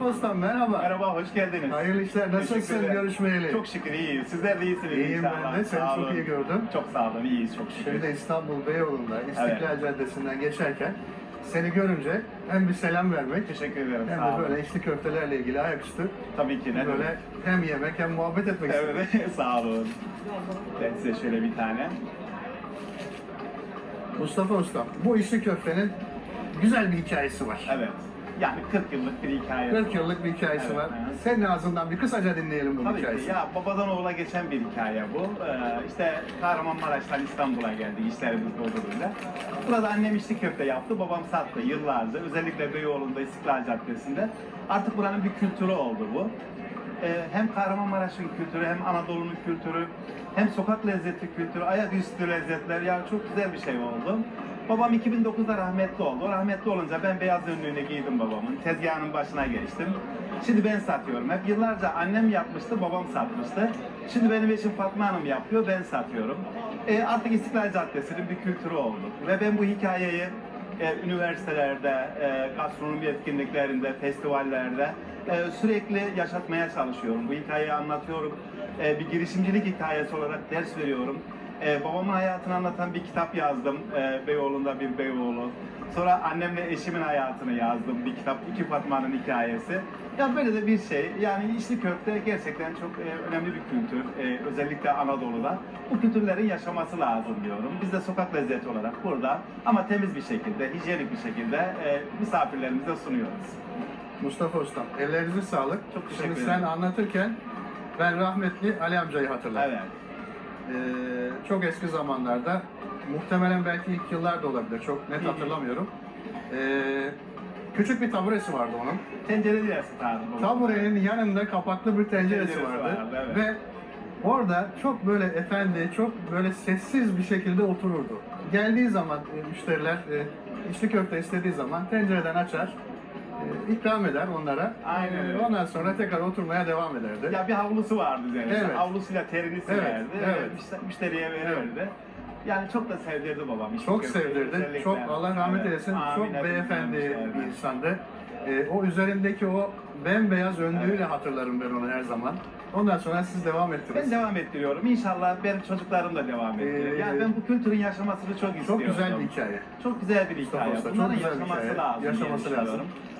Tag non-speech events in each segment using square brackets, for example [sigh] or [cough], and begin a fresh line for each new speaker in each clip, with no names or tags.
Mustafa Usta merhaba.
Merhaba, hoş geldiniz.
Hayırlı işler.
Teşekkür
Nasılsın
ederim.
görüşmeyeli?
Çok şükür iyiyiz. Sizler de iyisiniz
İyiyim
inşallah.
ben de. Seni
Sağ
çok
olun.
iyi gördüm.
Çok sağ olun, iyiyiz çok şükür.
Şimdi İstanbul Beyoğlu'nda İstiklal Caddesi'nden geçerken seni görünce hem bir selam vermek
Teşekkür ederim,
hem
sağ
de
olun.
böyle içli köftelerle ilgili ayaküstü
Tabii ki. Ne
böyle
demek.
hem yemek hem muhabbet etmek istedim.
Evet, [laughs] sağ olun. Ben size şöyle bir tane.
Mustafa Usta, bu içli köftenin güzel bir hikayesi var.
Evet. Yani 40 yıllık bir hikaye.
40 yıllık bir hikayesi
Evet,
var.
evet.
Senin ağzından bir kısaca dinleyelim bu
Tabii
hikayesini.
ki. Ya babadan oğula geçen bir hikaye bu. Ee, işte Kahramanmaraş'tan İstanbul'a geldik işlerimiz doldurunca. Burada annem içli köfte yaptı, babam sattı yıllarca. Özellikle Beyoğlu'nda İstiklal Caddesi'nde. Artık buranın bir kültürü oldu bu. Ee, hem Kahramanmaraş'ın kültürü, hem Anadolu'nun kültürü, hem sokak lezzeti kültürü, ayaküstü lezzetler. Ya çok güzel bir şey oldu. Babam 2009'da rahmetli oldu. Rahmetli olunca ben beyaz önlüğünü giydim babamın. Tezgahının başına geçtim. Şimdi ben satıyorum. Hep yıllarca annem yapmıştı, babam satmıştı. Şimdi benim eşim Fatma Hanım yapıyor, ben satıyorum. E, artık İstiklal Caddesi'nin bir kültürü oldu. Ve ben bu hikayeyi e, üniversitelerde, e, gastronomi etkinliklerinde, festivallerde e, sürekli yaşatmaya çalışıyorum. Bu hikayeyi anlatıyorum. E, bir girişimcilik hikayesi olarak ders veriyorum. E, babamın hayatını anlatan bir kitap yazdım. E, Beyoğlu'nda bir Beyoğlu. Sonra annemle eşimin hayatını yazdım. Bir kitap, iki Fatma'nın hikayesi. Ya böyle de bir şey. Yani içli köfte gerçekten çok e, önemli bir kültür. E, özellikle Anadolu'da. Bu kültürlerin yaşaması lazım diyorum. Biz de sokak lezzeti olarak burada ama temiz bir şekilde, hijyenik bir şekilde e, misafirlerimize sunuyoruz.
Mustafa Usta, ellerinize sağlık.
Çok teşekkür
Şimdi
ederim.
sen anlatırken ben rahmetli Ali amcayı hatırladım.
Evet.
Ee, çok eski zamanlarda, muhtemelen belki ilk yıllarda olabilir, çok net hatırlamıyorum. Ee, küçük bir taburesi vardı onun.
Tencere dilersin tarzı. bu.
Taburenin yanında kapaklı bir tenceresi,
Tenceresi
vardı.
vardı, evet.
Ve orada çok böyle efendi, çok böyle sessiz bir şekilde otururdu. Geldiği zaman e, müşteriler e, içli köfte istediği zaman tencereden açar, e, ikram eder onlara.
Aynen
E,
öyle.
Ondan sonra tekrar oturmaya devam ederdi.
Ya bir havlusu vardı üzerinde.
Evet.
Havlusuyla terini silerdi.
evet.
müşte- Müşteriye verirdi. Yani çok da sevdirdi babam.
Çok sevdirdi.
özellikle.
Çok Allah rahmet
Evet.
eylesin.
Amin,
çok
hepimiz
beyefendi bir
evet.
insandı. Ee, o üzerindeki o bembeyaz önlüğüyle
Evet.
hatırlarım ben onu her zaman. Ondan sonra siz devam ettiniz.
Ben devam ettiriyorum. İnşallah benim çocuklarım da devam ettirir.
Ee,
yani ben bu kültürün yaşamasını çok
çok
istiyorum.
güzel bir hikaye.
Çok güzel bir
Mustafa
hikaye.
Usta, çok
Bunların
güzel bir
yaşaması
hikaye.
lazım. diye
Yaşaması lazım.
Ee,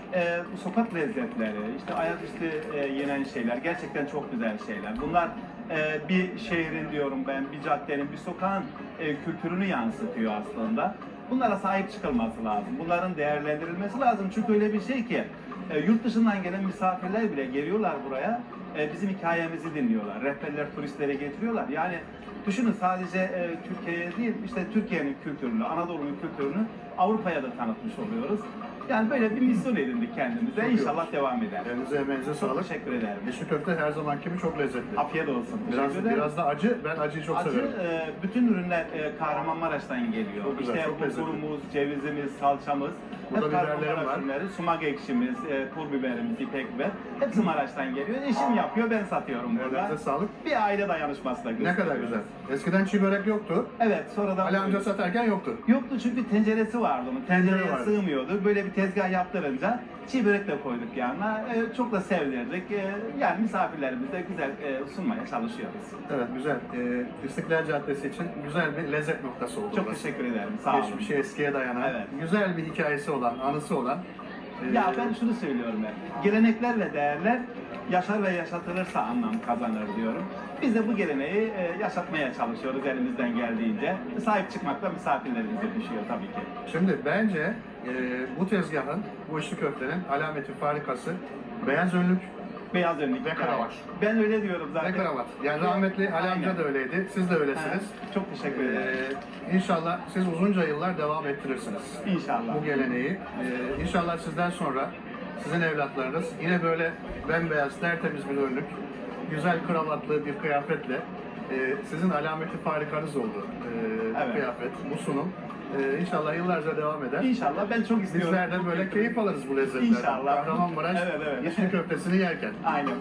bu sokak lezzetleri, işte ayaküstü e, yenen şeyler gerçekten çok güzel şeyler. Bunlar e, bir şehrin diyorum ben, bir caddenin, bir sokağın e, kültürünü yansıtıyor aslında. Bunlara sahip çıkılması lazım. Bunların değerlendirilmesi lazım. Çünkü öyle bir şey ki e, yurt dışından gelen misafirler bile geliyorlar buraya. e, bizim hikayemizi dinliyorlar. Rehberler turistlere getiriyorlar. Yani düşünün sadece e, Türkiye'ye değil, işte Türkiye'nin kültürünü, Anadolu'nun kültürünü Avrupa'ya da tanıtmış oluyoruz. Yani böyle bir misyon edindik kendimize.
Çok iyi
İnşallah
olmuş.
devam eder.
Elinize emeğinize
Çok
sağlık.
teşekkür ederim.
Yeşil köfte her zamanki gibi çok lezzetli.
Afiyet olsun.
Biraz,
Teşekkür ederim.
biraz da acı. Ben acıyı çok
Acı,
severim.
e, bütün ürünler e, Kahramanmaraş'tan geliyor.
Çok güzel,
işte
çok lezzetli.
bulgurumuz, cevizimiz, salçamız,
Burada
hep
biberlerim
Kahramanmaraş
var.
ürünleri, sumak ekşimiz, e, pul biberimiz, ipek biber. Hepsi Maraş'tan geliyor. Eşim yapıyor, ben satıyorum burada.
Ellerinize sağlık.
Bir aile dayanışması da
Ne kadar güzel. Eskiden çiğ börek yoktu.
Evet, sonradan...
Ali amca satarken yoktu.
Yoktu çünkü tenceresi vardı onun.
Tencere
Tencereye
vardı.
sığmıyordu. Böyle bir tezgah yaptırınca çiğ börek de koyduk yanına. E, çok da sevdirdik. E, yani misafirlerimize güzel e, sunmaya çalışıyoruz.
Evet güzel. Ee, İstiklal Caddesi için güzel bir lezzet noktası oldu.
Çok
burası.
teşekkür ederim. Sağ olun.
Geçmişe eskiye dayanan,
Evet.
güzel bir hikayesi olan, anısı olan. ee,
Ya ben şunu söylüyorum hep. Gelenekler ve değerler yaşar ve yaşatılırsa anlam kazanır diyorum. Biz de bu geleneği e, yaşatmaya çalışıyoruz elimizden geldiğince. Sahip çıkmak da misafirlerimize düşüyor tabii ki.
Şimdi bence e, bu tezgahın, bu içli köftenin alameti farikası beyaz önlük
Beyaz önlük.
Ve kravat.
Ben öyle diyorum zaten.
ve kravat. Yani rahmetli Ali amca
Aynen.
da öyleydi, siz de öylesiniz.
Ha, Çok teşekkür ederim.
Ee, inşallah siz uzunca yıllar devam ettirirsiniz.
İnşallah.
bu geleneği. Ee, inşallah sizden sonra sizin evlatlarınız yine böyle bembeyaz, tertemiz bir önlük, güzel kravatlı bir kıyafetle e, sizin alameti farikanız oldu e, bu
Evet.
kıyafet, bu sunum. E, inşallah yıllarca devam eder.
İnşallah ben çok istiyorum.
Bizler de böyle keyif alırız bu lezzetlerden.
İnşallah.
Kahramanmaraş
Evet, evet.
yeşil köftesini yerken.
Aynen.